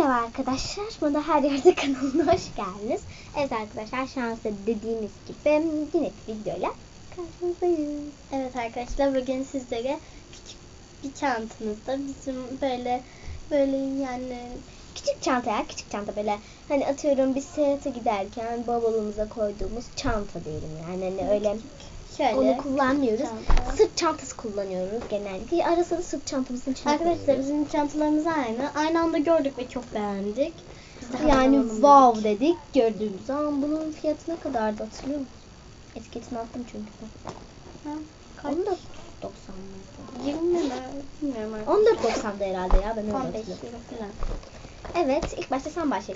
Merhaba arkadaşlar. Moda Her Yerde kanalına hoş geldiniz. Evet arkadaşlar şu an size dediğimiz gibi yine bir videoyla karşınızdayız. Evet arkadaşlar bugün sizlere küçük bir çantamızda bizim böyle böyle yani Küçük çantaya, küçük çanta böyle hani atıyorum bir seyahate giderken bavulumuza koyduğumuz çanta diyelim yani hani öyle şöyle onu kullanmıyoruz. çanta. Sırt çantası kullanıyoruz genellikle. Ara sıra sırt çantamızın içine Arkadaşlar bizim çantalarımız aynı. Aynı anda gördük ve çok beğendik. Biz Yani wow dedik. dedik gördüğümüz zaman bunun fiyatı ne kadardı hatırlıyor musun? Etiketini attım çünkü. Ha, kaç? 14.90 mıydı? 20 mi? Bilmiyorum artık. 14.90'da herhalde ya ben öyle 15 hatırlıyorum. lira falan. Evet ilk başta sen başla.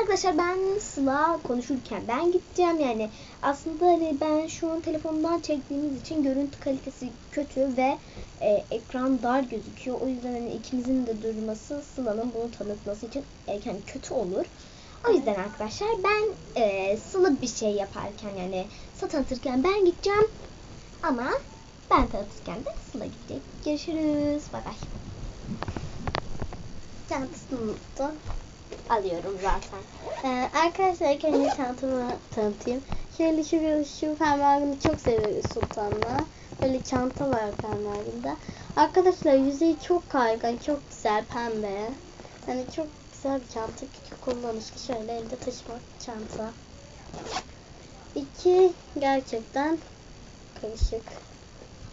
Arkadaşlar ben Sıla konuşurken ben gideceğim yani aslında hani ben şu an telefondan çektiğimiz için görüntü kalitesi kötü ve e, ekran dar gözüküyor. O yüzden hani ikimizin de durması Sıla'nın bunu tanıtması için e, yani kötü olur. O yüzden arkadaşlar ben e, Sıla bir şey yaparken yani Sıla tanıtırken ben gideceğim ama ben tanıtırken de Sıla gidecek. Görüşürüz. Bay bay. Çantasını Alıyorum zaten. Ee, arkadaşlar ilk önce çantamı tanıtayım. Şöyle şu, şu fermuarını çok seviyoruz Sultan'la. Böyle çanta var fermuarında. Arkadaşlar yüzeyi çok kaygan, çok güzel, pembe. Yani çok güzel bir çanta. Küçük kullanışlı şöyle elde taşımak çanta. İki gerçekten karışık.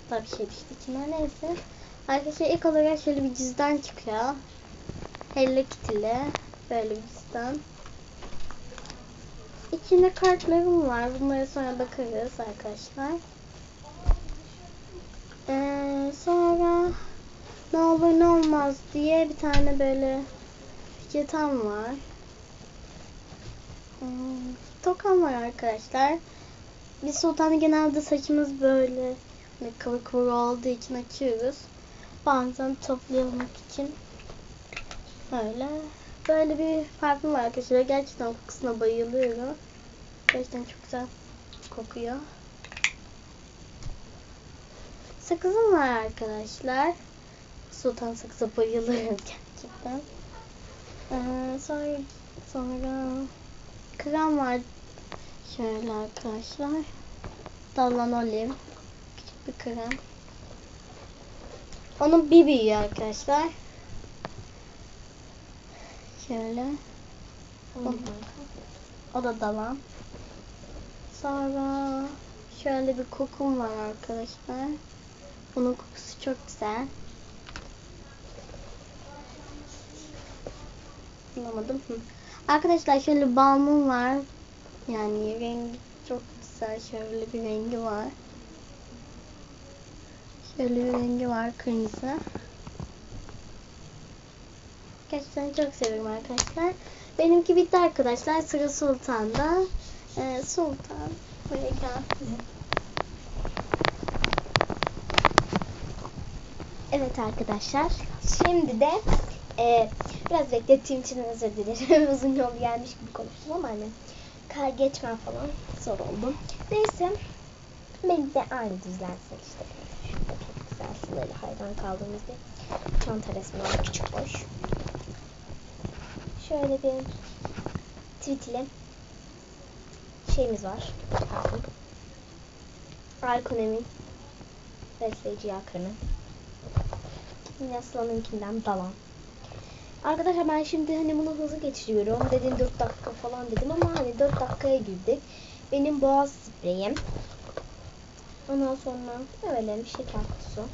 Daha bir şey düştü içine neyse. Arkadaşlar ilk olarak şöyle bir cüzdan çıkıyor. Hello Kitty'li böyle bir cüzdan. İçinde kartlarım var. Bunlara sonra bakarız arkadaşlar. Ee, sonra ne olur ne olmaz diye bir tane böyle yatan var. Hmm, tokam var arkadaşlar. Biz sultanı genelde saçımız böyle hani kıvır kıvır olduğu için açıyoruz. Bazen toplamak için Böyle. Böyle bir parfüm var arkadaşlar. Gerçekten kokusuna bayılıyorum. Gerçekten çok güzel kokuyor. Sakızım var arkadaşlar. Sultan sakıza bayılıyorum gerçekten. Ee, sonra sonra krem var. Şöyle arkadaşlar. Dallanolive. Küçük bir krem. Onun bir büyüğü arkadaşlar. Şöyle. O da dalan. Sonra şöyle bir kokum var arkadaşlar. Bunun kokusu çok güzel. Bulamadım. Hı. Arkadaşlar şöyle balmum var. Yani rengi çok güzel. Şöyle bir rengi var. Şöyle bir rengi var kırmızı. Gerçekten çok seviyorum arkadaşlar. Benimki bitti arkadaşlar. Sıra Sultan'da. Ee, Sultan. Buraya gel. Evet arkadaşlar. Şimdi de e, biraz beklettiğim için özür dilerim. Uzun yol gelmiş gibi konuştum ama hani kar geçmem falan zor oldu. Neyse. Beni de aynı düzlensek işte. Şurada çok güzel böyle hayran kaldığımız bir çanta resmi var. Küçük boş. Şöyle bir tweetili şeyimiz var. Pardon. Arkonemin besleyici yakını. Yine Sıla'nınkinden dalan. Arkadaşlar ben şimdi hani bunu hızlı geçiriyorum. Dedim 4 dakika falan dedim ama hani 4 dakikaya girdik. Benim boğaz spreyim. Ondan sonra öyle bir şeker kutusu.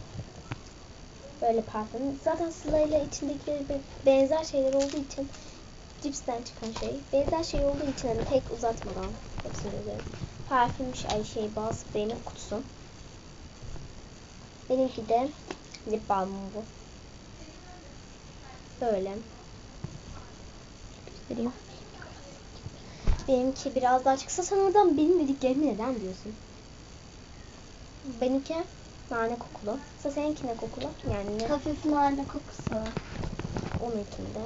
Böyle parfüm. Zaten Sıla ile içindekileri be- benzer şeyler olduğu için cipsten çıkan şey. Benzer şey olduğu için hani pek uzatmadan hepsini yazıyorum. Parfüm ay şey boğaz spreyimin kutusu. Benimki de lip balmım bu. Böyle. Göstereyim. Benimki biraz daha çıksa sen oradan benim dediklerimi neden diyorsun? Benimki nane kokulu. Seninki ne kokulu? Yani ne? Hafif nane kokusu. Onunkinde.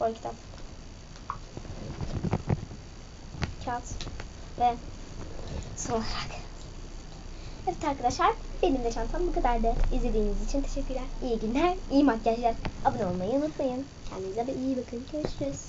Boy kitap. Kağıt. Ve son olarak Evet arkadaşlar benim de çantam bu kadardı. İzlediğiniz için teşekkürler. İyi günler, iyi makyajlar. Abone olmayı unutmayın. Kendinize iyi bakın. Görüşürüz.